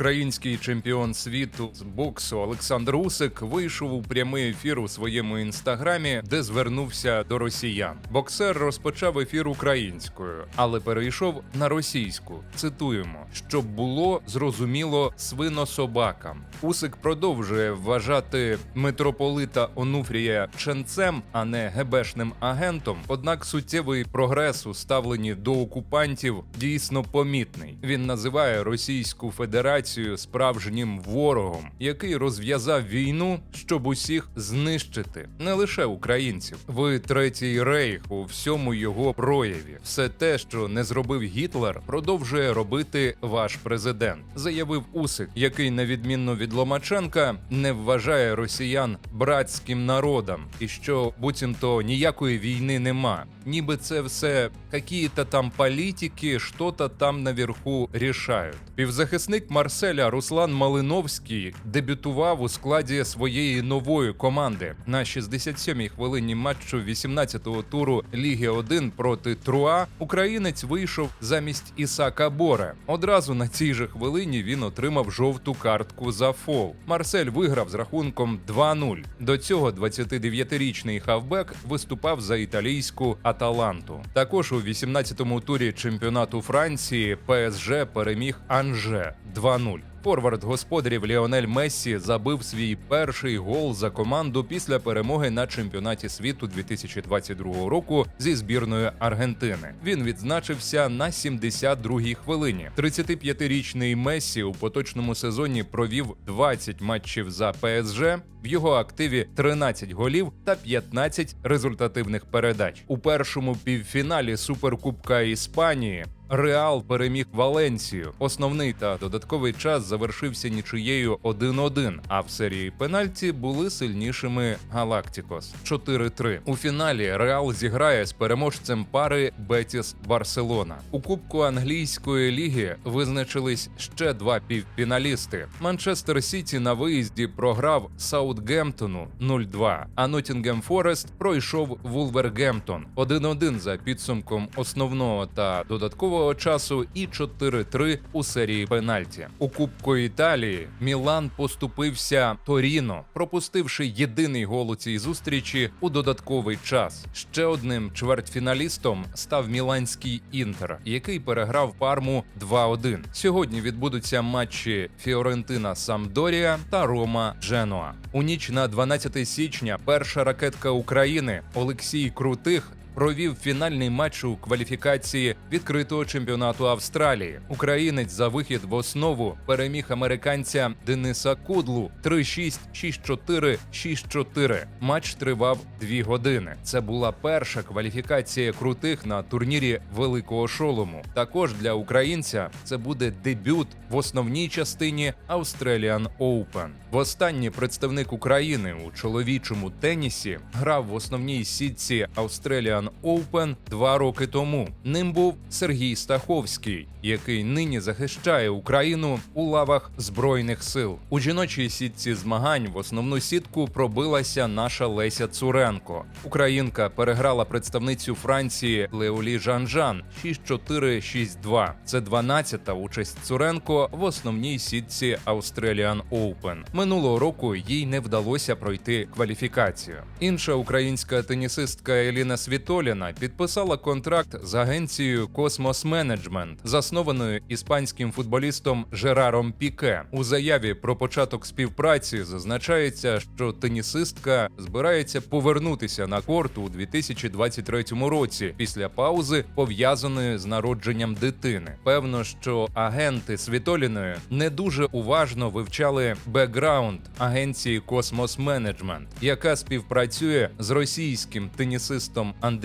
Український чемпіон світу з боксу Олександр Усик вийшов у прямий ефір у своєму інстаграмі, де звернувся до росіян. Боксер розпочав ефір українською, але перейшов на російську. Цитуємо, щоб було зрозуміло свинособакам. Усик продовжує вважати митрополита Онуфрія ченцем, а не гебешним агентом. Однак суттєвий прогрес у ставленні до окупантів дійсно помітний. Він називає Російську Федерацію справжнім ворогом, який розв'язав війну, щоб усіх знищити, не лише українців. Ви третій рейх у всьому його прояві. Все те, що не зробив Гітлер, продовжує робити ваш президент, заявив Усик, який, на відміну від Ломаченка, не вважає росіян братським народом, і що буцімто ніякої війни нема. Ніби це все какие-то там політики, що-то там наверху рішають. Півзахисник Марселя Руслан Малиновський дебютував у складі своєї нової команди на 67-й хвилині матчу 18-го туру Ліги 1 проти Труа. Українець вийшов замість Ісака Боре. Одразу на цій же хвилині він отримав жовту картку за фол. Марсель виграв з рахунком 2-0. До цього 29-річний хавбек виступав за італійську Аталанту. Також у 18-му турі чемпіонату Франції ПСЖ переміг Анже 2-0. Форвард господарів Ліонель Мессі забив свій перший гол за команду після перемоги на чемпіонаті світу 2022 року зі збірною Аргентини. Він відзначився на 72-й хвилині. 35-річний Мессі у поточному сезоні провів 20 матчів за ПСЖ. В його активі 13 голів та 15 результативних передач. У першому півфіналі Суперкубка Іспанії Реал переміг Валенсію. Основний та додатковий час завершився нічиєю 1-1, а в серії пенальті були сильнішими Галактикос 4-3. У фіналі Реал зіграє з переможцем пари Бетіс Барселона. У Кубку англійської ліги визначились ще два півфіналісти. Манчестер Сіті на виїзді програв Саутгемптону 0-2, а Ноттінгем Форест пройшов Вулвергемптон 1-1 за підсумком основного та додаткового часу і 4-3 у серії пенальті. У Кубку Італії Мілан поступився Торіно, пропустивши єдиний гол у цій зустрічі у додатковий час. Ще одним чвертьфіналістом став міланський інтер, який переграв парму 2-1. Сьогодні відбудуться матчі Фіорентина Самдорія та Рома Дженуа. У ніч на 12 січня перша ракетка України Олексій Крутих провів фінальний матч у кваліфікації відкритого чемпіонату Австралії. Українець за вихід в основу переміг американця Дениса Кудлу 3-6, 6-4, 6-4. Матч тривав дві години. Це була перша кваліфікація крутих на турнірі Великого Шолому. Також для українця це буде дебют в основній частині Australian Open. Востаннє представник України у чоловічому тенісі грав в основній сітці Australian Open два роки тому. Ним був Сергій Стаховський, який нині захищає Україну у лавах збройних сил. У жіночій сітці змагань в основну сітку пробилася наша Леся Цуренко. Українка переграла представницю Франції Леолі Жанжан 6-4-6-2. Це 12-та участь Цуренко в основній сітці Australian Open. Минулого року їй не вдалося пройти кваліфікацію. Інша українська тенісистка Еліна Світоліна підписала контракт з агенцією Космос Менеджмент, заснованою іспанським футболістом Жераром Піке. У заяві про початок співпраці зазначається, що тенісистка збирається повернутися на корт у 2023 році після паузи, пов'язаної з народженням дитини. Певно, що агенти Світоліної не дуже уважно вивчали бекграунд агенції Космос Менеджмент, яка співпрацює з російським тенісистом Андрієм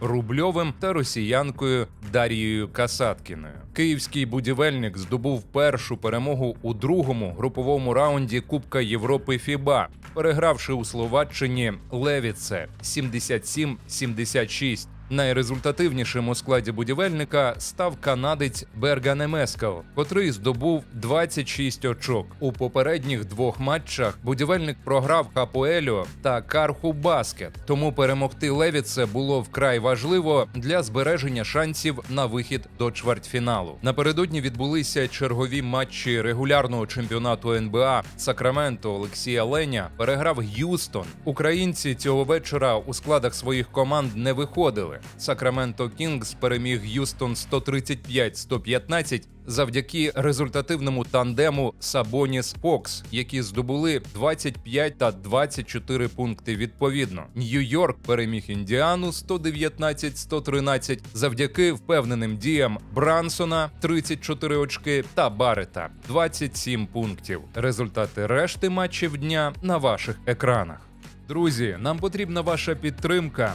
Рубльовим та росіянкою Дарією Касаткіною. Київський будівельник здобув першу перемогу у другому груповому раунді Кубка Європи ФІБА, перегравши у Словаччині Левіце 77-76. Найрезультативнішим у складі будівельника став канадець Бергане Мескал, котрий здобув 26 очок. У попередніх двох матчах будівельник програв Хапуелю та Карху Баскет. Тому перемогти Левіце було вкрай важливо для збереження шансів на вихід до чвертьфіналу. Напередодні відбулися чергові матчі регулярного чемпіонату НБА. Сакраменто Олексія Леня переграв Г'юстон. Українці цього вечора у складах своїх команд не виходили. Сакраменто Кінгс переміг Г'юстон 135-115 завдяки результативному тандему Сабоніс Фокс, які здобули 25 та 24 пункти відповідно. Нью-Йорк переміг Індіану 119-113 завдяки впевненим діям Брансона 34 очки та Барета 27 пунктів. Результати решти матчів дня на ваших екранах. Друзі, нам потрібна ваша підтримка.